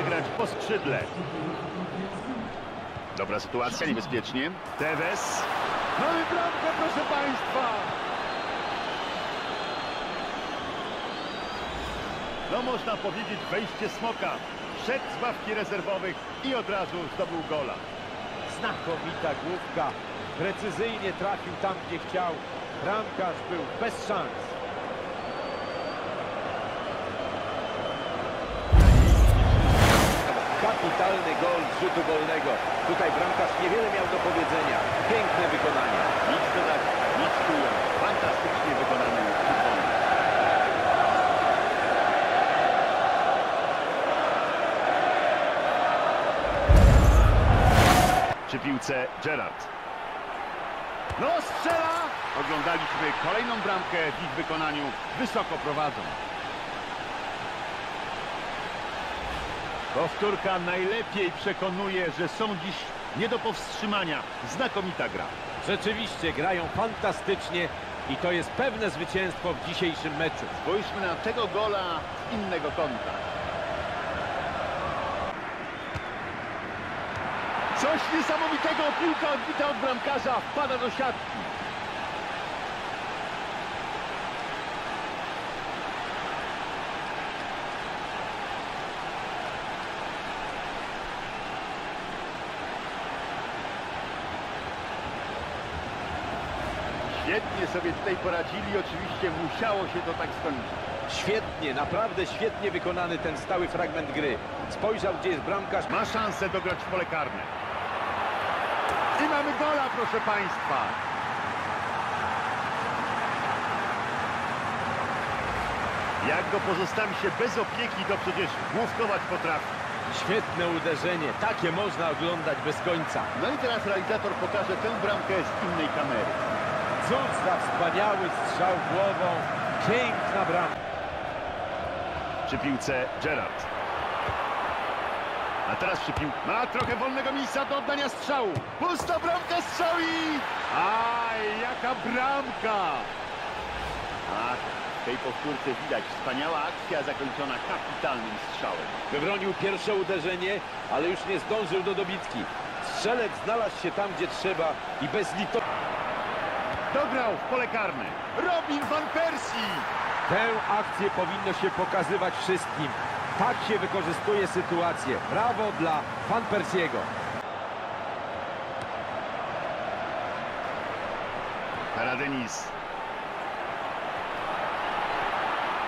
chce grać po skrzydle. Dobra sytuacja, niebezpiecznie. Tevez. Mamy bramkę, proszę Państwa! No można powiedzieć wejście smoka. Wszedł z ławki rezerwowych i od razu zdobył gola. Znakomita główka. Precyzyjnie trafił tam, gdzie chciał. Bramkarz był bez szans. Kapitalny gol z rzutu wolnego. Tutaj bramkarz niewiele miał do powiedzenia. Piękne wykonanie. Nic dodać, nic ująć. Fantastycznie wykonany. Przy piłce Gerard. No strzela! Oglądaliśmy kolejną bramkę w ich wykonaniu. Wysoko prowadzą. Powtórka najlepiej przekonuje, że są dziś nie do powstrzymania. Znakomita gra. Rzeczywiście grają fantastycznie i to jest pewne zwycięstwo w dzisiejszym meczu. Spójrzmy na tego gola z innego kąta. Coś niesamowitego, piłka odbita od bramkarza, wpada do siatki. Świetnie sobie tutaj poradzili, oczywiście musiało się to tak skończyć. Świetnie, naprawdę świetnie wykonany ten stały fragment gry. Spojrzał, gdzie jest bramkarz. Ma szansę dograć w pole karne. I mamy gola, proszę Państwa. Jak go pozostawi się bez opieki, to przecież główkować potrafi. Świetne uderzenie. Takie można oglądać bez końca. No i teraz realizator pokaże tę bramkę z innej kamery. Cóż za wspaniały strzał głową. Piękna bramka. Przy piłce Gerard. A teraz przy piłce. Ma trochę wolnego miejsca do oddania strzału. Pusta bramka strzał i... Aj, jaka bramka! Ach, w tej powtórce widać wspaniała akcja zakończona kapitalnym strzałem. Wybronił pierwsze uderzenie, ale już nie zdążył do dobitki. Strzelec znalazł się tam, gdzie trzeba i bez litości. Dograł w pole karne. Robin van Persie! Tę akcję powinno się pokazywać wszystkim. Tak się wykorzystuje sytuację. Brawo dla Van Persiego. Karadenis.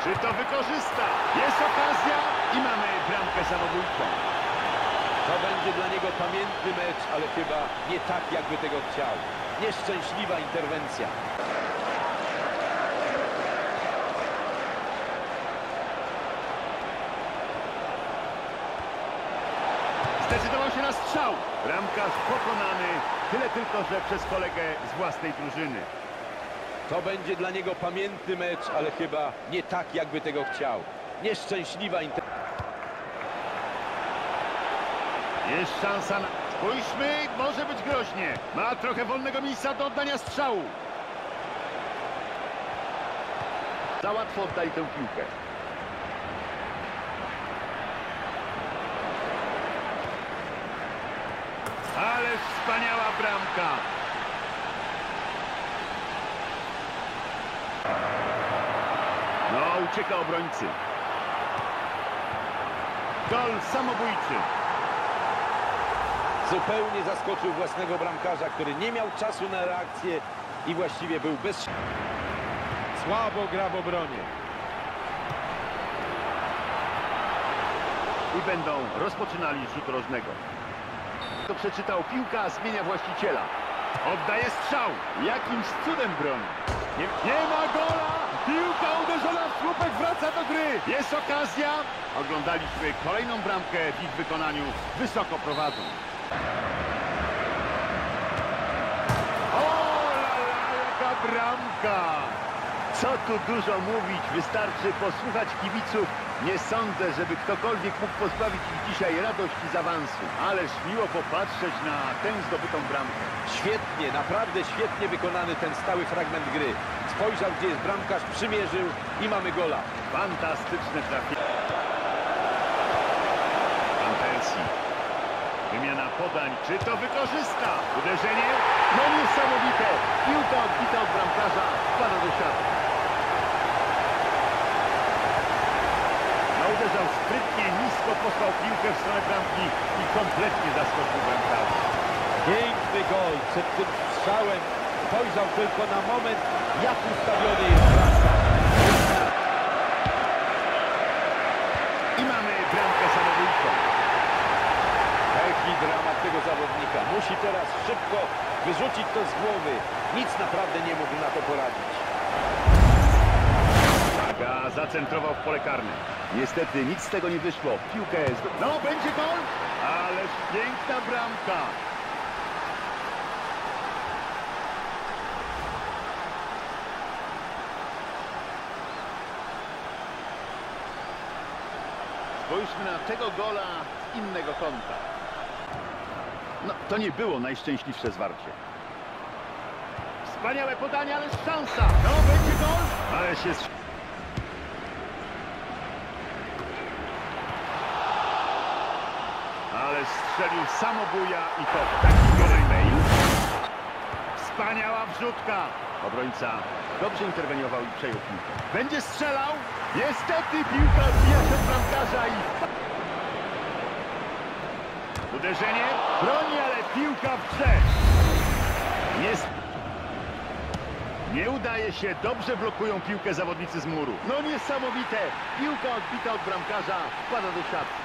Czy to wykorzysta? Jest okazja i mamy bramkę samobójczą. To będzie dla niego pamiętny mecz, ale chyba nie tak, jakby tego chciał. Nieszczęśliwa interwencja. Zdecydował się na strzał. Bramkarz pokonany. Tyle tylko, że przez kolegę z własnej drużyny. To będzie dla niego pamiętny mecz, ale chyba nie tak, jakby tego chciał. Nieszczęśliwa interwencja. Jest szansa na... Spójrzmy, może być groźnie. Ma trochę wolnego miejsca do oddania strzału. Za łatwo oddali tę piłkę. Ale wspaniała bramka. No, ucieka obrońcy. Gol samobójczy. Zupełnie zaskoczył własnego bramkarza, który nie miał czasu na reakcję i właściwie był bez... Słabo gra w obronie. i będą rozpoczynali rzut rożnego. To przeczytał piłka, zmienia właściciela. Oddaje strzał. Jakimś cudem broni. Nie, nie ma gola! Piłka uderzona w słupek wraca do gry. Jest okazja. Oglądaliśmy kolejną bramkę w ich wykonaniu. Wysoko prowadzą. Bramka! Co tu dużo mówić, wystarczy posłuchać kibiców. Nie sądzę, żeby ktokolwiek mógł pozbawić ich dzisiaj radości z awansu. Ależ miło popatrzeć na tę zdobytą bramkę. Świetnie, naprawdę świetnie wykonany ten stały fragment gry. Spojrzał, gdzie jest bramkarz, przymierzył i mamy gola. Fantastyczne trafienie. Van podań. Czy to wykorzysta? Uderzenie? No niesamowite. Piłka odbita od bramkarza. Wpada do siatki. No uderzał sprytnie, nisko posłał piłkę w stronę bramki i kompletnie zaskoczył bramkarza. Piękny gol. Przed tym strzałem spojrzał tylko na moment, jak ustawiony jest bramkarz. I mamy bramkę samobójczą. Jaki dramat tego zawodnika. Musi teraz szybko wyrzucić to z głowy. Nic naprawdę nie mógł na to poradzić. Uwaga, zacentrował w pole karne. Niestety nic z tego nie wyszło. Piłkę jest... No, będzie gol! Ależ piękna bramka. Spójrzmy na tego gola z innego kąta. No, to nie było najszczęśliwsze zwarcie. Wspaniałe podanie, ale szansa. No, będzie gol. Ale się... Ale strzelił samobuja i to taki Bale. Wspaniała wrzutka. Obrońca dobrze interweniował i przejął piłkę. Będzie strzelał. Niestety piłka odbija się od bramkarza i... Uderzenie. Broni, ale piłka w grze. Jest... Nie udaje się, dobrze blokują piłkę zawodnicy z muru. No niesamowite, piłka odbita od bramkarza, wpada do siatki.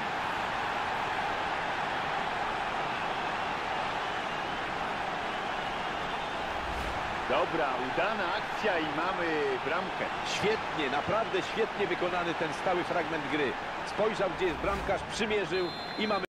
Dobra, udana akcja i mamy bramkę. Świetnie, naprawdę świetnie wykonany ten stały fragment gry. Spojrzał, gdzie jest bramkarz, przymierzył i mamy